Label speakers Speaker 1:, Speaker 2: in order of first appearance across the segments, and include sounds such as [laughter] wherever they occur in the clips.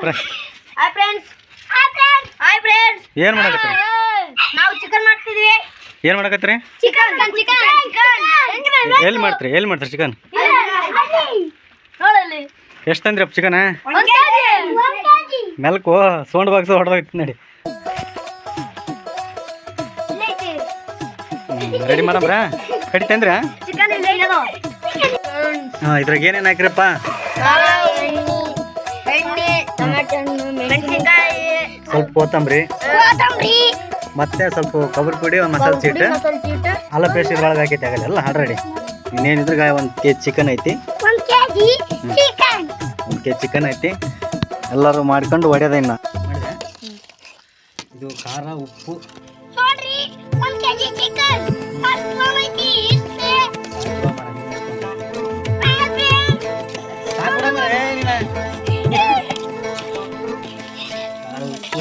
Speaker 1: Hi friends hi friends hi friends
Speaker 2: ಏನು ಮಾಡಕತ್ತೀರಿ?
Speaker 1: ನಾವು ಚಿಕನ್ ಮಾಡ್ತಿದ್ವಿ.
Speaker 2: ಏನು ಮಾಡಕತ್ರಿ
Speaker 1: ಚಿಕನ್ ಚಿಕನ್ ಚಿಕನ್
Speaker 2: ಎಲ್ಲಿ ಮಾಡ್ತೀರಿ? ಎಲ್ಲಿ ಮಾಡ್ತೀರಿ ಚಿಕನ್
Speaker 1: ನೋಡಲ್ಲಿ.
Speaker 2: ಎಷ್ಟು ತಂದ್ರಿ ಚಿಕನ್ ಮೆಲ್ಕು ಸೌಂಡ್ ಬಾಕ್ಸ್ ಹೊಡೆದೋಗ್ತಿ ನಡಿ. ರೆಡಿ ಮಾಡಮ್ರ ಕಡಿತಂದ್ರ
Speaker 1: ಚಿಕನ್ ಇಲ್ಲ ಏನದು
Speaker 2: ಹಾಂ ಇದ್ರಾಗ ಏನೇನು ಹಾಕಿರಪ್ಪ?
Speaker 1: ಮೆಣಸಿನಕಾಯಿ.
Speaker 2: ಸ್ವಲ್ಪ ಕೊತ್ತಂಬರಿ.
Speaker 1: ಕೊತ್ತಂಬರಿ.
Speaker 2: ಮತ್ತೆ ಸ್ವಲ್ಪ ಕೊಬ್ಬರಿ ಪುಡಿ ಒಂದು ಮಸಾಲೆ ಚೀಟ್ ಅಲ್ಲ ಪೇಸ್ಟ್ ಇದ್ರೊಳಗೆ ಹಾಕೈತೆ ಆಗಲ್ಲ ಎಲ್ಲ ಆಲ್ರೆಡಿ ಗಾಯ ಒಂದು ಕೆ ಚಿಕನ್ ಐತಿ.
Speaker 1: ಒಂದು ಕೆಜಿ ಚಿಕನ್.
Speaker 2: ಒಂದು ಕೆ ಚಿಕನ್ ಐತಿ. ಎಲ್ಲರೂ ಮಾಡ್ಕೊಂಡು ಒಡೆಯದ ಇನ್ನ. ಇದು ಖಾರ ಉಪ್ಪು.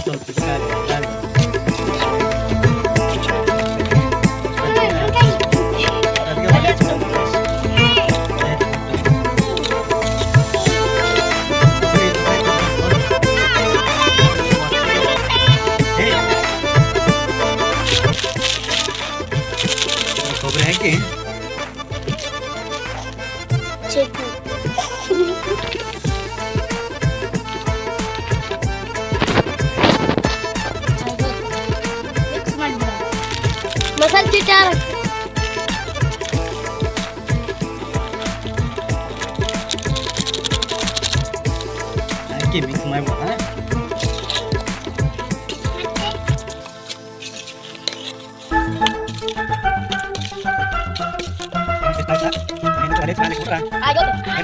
Speaker 2: ಖಾರ ಉಪ್ಪು ಸ್ವಲ್ಪ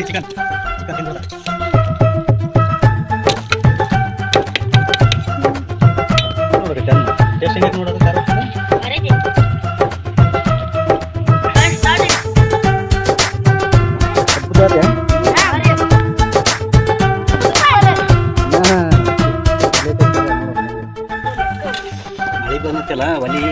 Speaker 2: ಚಿಕನ್ ಚಿಕನ್ ತಿನ್ಬೋದ ನೋಡ್ರಿ ಮಳೆ ಬಂದತ್ತಲ್ಲ ಒಲಿ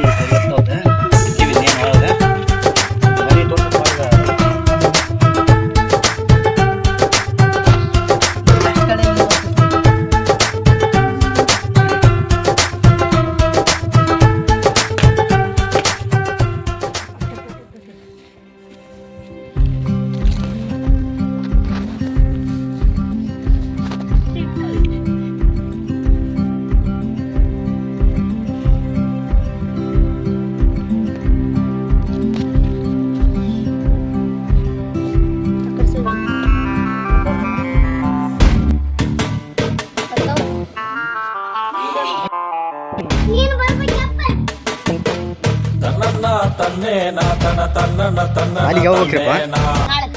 Speaker 2: ಅಲ್ಲಿಗೆ ಯಾವಾಗ ಹೋಗ್ರಿಪ್ಪ
Speaker 1: ನಾಳೆ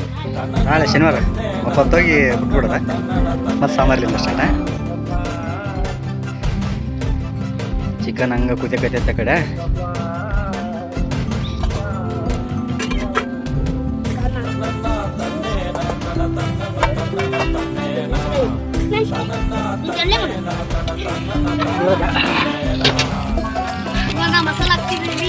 Speaker 2: ನಾಳೆ ಶನಿವಾರ. ಹೊತ್ತೋಗಿ ಬಿಟ್ಬಿಡೋದ ಮತ್ತು ಸಾಮಾರ್ಲಿಂದ ಸ್ಟಾರ್ಟ ಚಿಕನ್ ಹಂಗೆ ಕುದಿಯಕತ್ತೈತೆ ಕಡೆ.
Speaker 1: ಮಸಾಲ ಹಾಕ್ತಿದ್ದೀವಿ.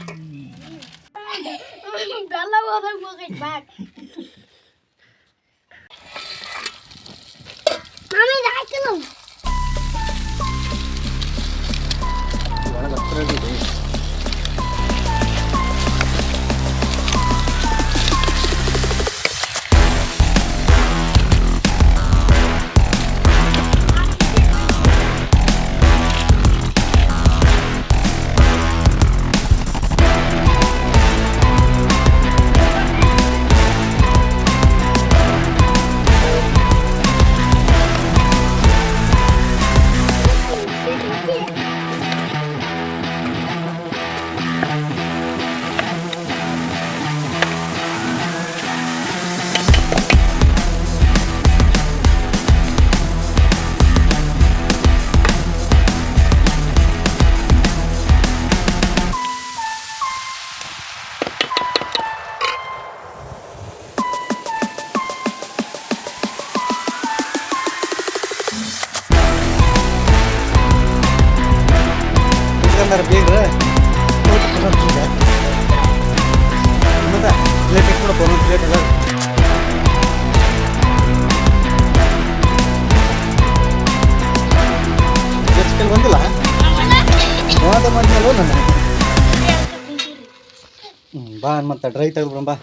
Speaker 1: ಹೋದಾಗ ಹೋಗೈತೆ ಬ್ಯಾಗ್ ಮಾಮಿ ಇದು
Speaker 2: Thank you. ಬಂದಿಲ್ಲ? ಮಾಡಿದ್ನಲ್ಲ ನನ್ನ ಹ್ಞೂ ಬಾ ಮತ್ತೆ ಡ್ರೈ ತೆಗೆದ್ಬಿಡಂ ಬಾ.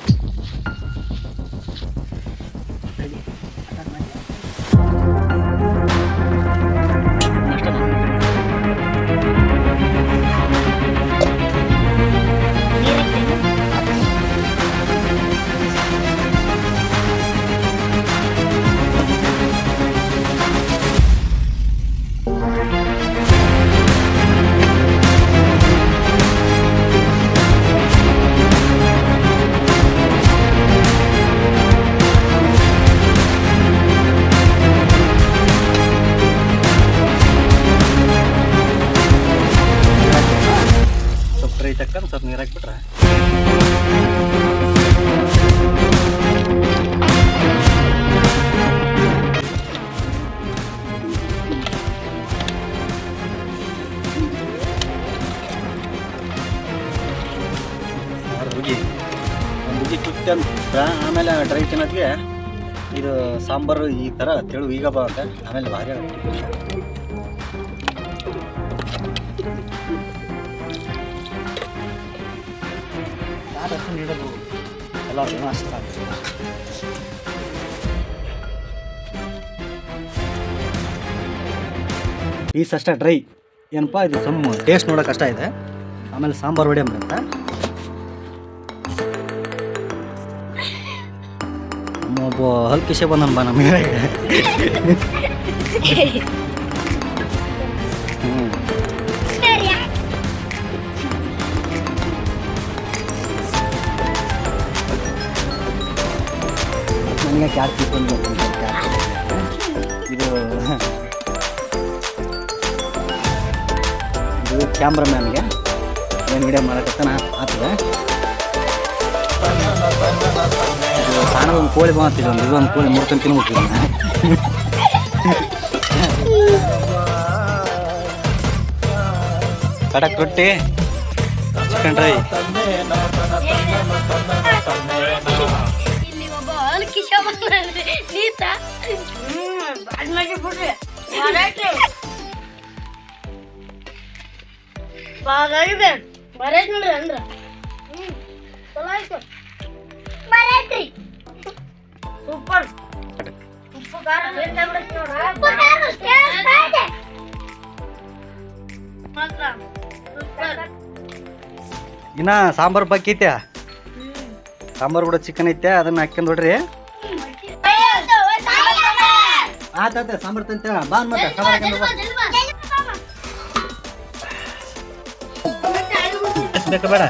Speaker 2: ಹುಗಿ ಒಂದು ಹುಗಿ ಕುಕ್ಕಂತ ಆಮೇಲೆ ಡ್ರೈ ತಿನ್ನೋದ್ಗೆ ಇದು ಸಾಂಬಾರು ಈ ಥರ ತೆಳು ಈಗ ಬರುತ್ತೆ. ಆಮೇಲೆ ಭಾರಿ ಈ ಸಷ್ಟ ಅಷ್ಟು ಡ್ರೈ ಏನಪ್ಪ, ಇದು ಸಮ್ಮ. ಟೇಸ್ಟ್ ನೋಡೋಕೆ ಕಷ್ಟ ಇದೆ. ಆಮೇಲೆ ಸಾಂಬಾರು ಹೊಡಿ ಹಲ್ಕಿಶೆ ಬಂದನ್ ಬಾ ನಮಗೆ. ಹ್ಞೂ
Speaker 1: ಸರಿ
Speaker 2: ನನಗೆ ಕ್ಯಾಟ್ ಬಂದು ಇದು ಇದು ಕ್ಯಾಮ್ರಾಮ್ಯಾನ್ಗೆ. ಏನು ವಿಡಿಯೋ ಮಾಡಕತ್ತಾನ? ಆಗ್ತದೆ ಸಣ್ಣ ಒಂದು ಕೋಳಿ ಬಂತಿದ್ದು ಒಂದು ಇದೊಂದು ಕೋಳಿ ಮುರ್ಕೊಂಡು ತಿನ್ಬಿಟ್ಟಿದ್ದಾನೆ ಕಡಕ್ ರೊಟ್ಟಿ ಚಿಕನ್ ಡ್ರೈ
Speaker 1: ಬಾಗಾಗಿದೆ ಬರೈತ್ ನೋಡ್ರಿ ಅಂದ್ರ. ಹ್ಮ್. ಚಲೋ ಆಯ್ತು. ಬರೈತ್ರಿ ಸೂಪರ್. ಉಪ್ಪು ಖಾರ ಬೇಕಾಗ್ಬಿಡತ್ತೆ ನೋಡ್ರ ಮಾತ್ರ. ಸೂಪರ್.
Speaker 2: ಇನ್ನ ಸಾಂಬಾರ್ ಬಾಕಿ ಐತೆ. ಸಾಂಬಾರು ಕೂಡ ಚಿಕನ್ ಐತೆ ಅದನ್ನ ಹಾಕ್ಯಂಡ್ ನೋಡ್ರಿ ಆತ ಸಾಂಬಾರ್ ತಂತ. ಬಾ ಮತ್ತೆ ಸಾಂಬಾರ್ ಬಾ. ಬೇಡ?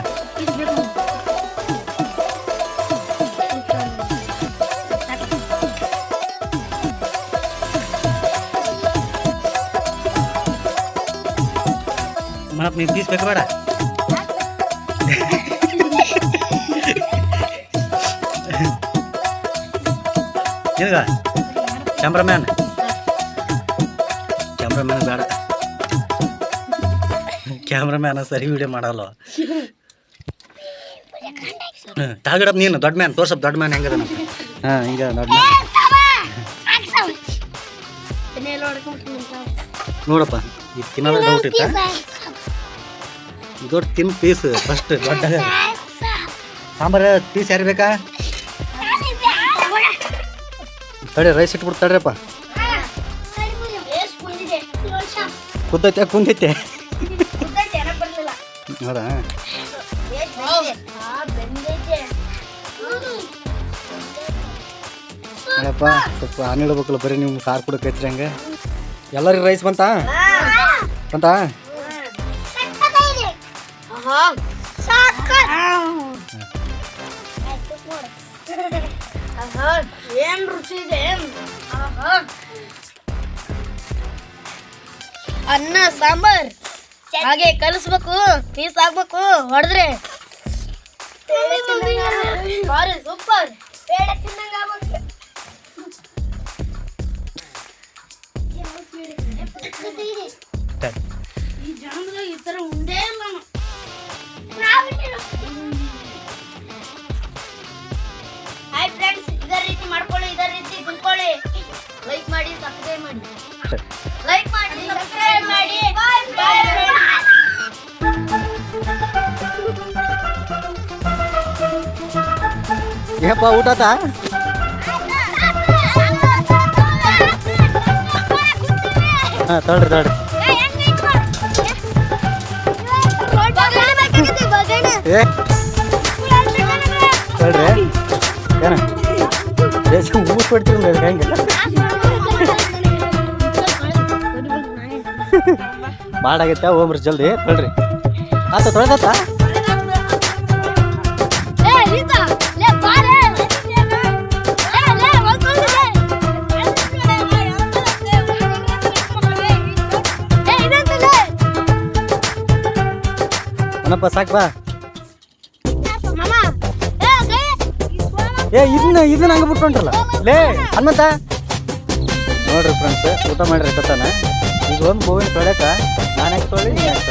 Speaker 2: ಮತ್ತೆ ನೀವು ಪೀಸ್ ಬೇಕಾ ಬೇಡ ನಿನಗ ಕ್ಯಾಮ್ರಾಮ್ಯಾನ್ ಕ್ಯಾಮ್ರಾಮ್ಯಾನ್ ಬೇಡ ಕ್ಯಾಮ್ರಾಮ್ಯಾನ ಸರಿ ವಿಡಿಯೋ ಮಾಡಲ್ಲ ತಾಗಡಪ್ ನೀನು ದೊಡ್ಡ ಮ್ಯಾನ್ ತೋರ್ಸಪ್ಪ ದೊಡ್ಡ ಮ್ಯಾನ್ ಹೆಂಗದ ಹಾಂ ಹಿಂಗ ದೊಡ್ಡ ಮ್ಯಾನ್ ನೋಡಪ್ಪ ಈ ತಿನ್ನೋದ ಡೌಟ್ ಇತ್ತ ದೊಡ್ಡ ತಿನ್ ಪೀಸ್ ಫಸ್ಟ್ ದೊಡ್ಡ ಸಾಂಬಾರ. ಪೀಸ್ ಯಾರು ಬೇಕಾ? ತಡೆ ರೈಸ್ ಇಟ್ಬಿಟ್ಟು ತಡ್ರಪ್ಪ. ಕುದ್ದೈತೆ ಕುಂದೈತೆ ಹೌದಾ? ನೋಡಪ್ಪ ಸ್ವಲ್ಪ ಹಣ್ಣು ಇಡ್ಬೇಕಲ್ಲ ಬರೀ ನೀವು ಸಾರು ಕೂಡ ಕಚ್ರಂಗೆ ಎಲ್ಲರಿಗೂ ರೈಸ್ ಬಂತಾ? ಬಂತಾ?
Speaker 1: ಏನ್ ರುಚಿ ಇದೆ ಅನ್ನ ಸಾಂಬಾರ್. ಹಾಗೆ ಕಲಿಸ್ಬೇಕು ಪೀಸ್ ಹಾಕ್ಬೇಕು ಹೊಡೆದ್ರೆ. ಸೂಪರ್
Speaker 3: ಏಪ್ಪ ಊಟ [laughs] ಆತ ಹಾಂ ತಗೊಳ್ರಿ ತಗೊಳ್ರಿ ಏ ತಗೊಳ್ರಿ ಏನ? ಬೇಸ್ ಮೂಸ್ ಕೊಡ್ತೀರಿ ಹೆಂಗೆ? ಮಾಡಾಗೈತೆ ಹೋಗ್ರಿ ಜಲ್ದಿ. ತಗೊಳ್ರಿ ಆತ ತೊಳೆದತ್ತ? ಅನಪ್ಪ ಸಾಕು ಬಾ. ಏ ಇದನ್ನ ಇದನ್ನ ಹಂಗೆ ಬಿಟ್ಕೊಂಡ್ರಲ್ಲ? ಲೇ ಹನುಮಂತ. ನೋಡ್ರಿ ಫ್ರೆಂಡ್ಸ್ ಊಟ ಮಾಡ್ರಿ ಕತ್ತಾನ ಈಗ ಒಂದು ಹೂವಿನ ತೊಳ್ಯಾಕ ನಾನು ಯಾಕೆ ತೊಳಿ ನೀನು ಯಾಕೆ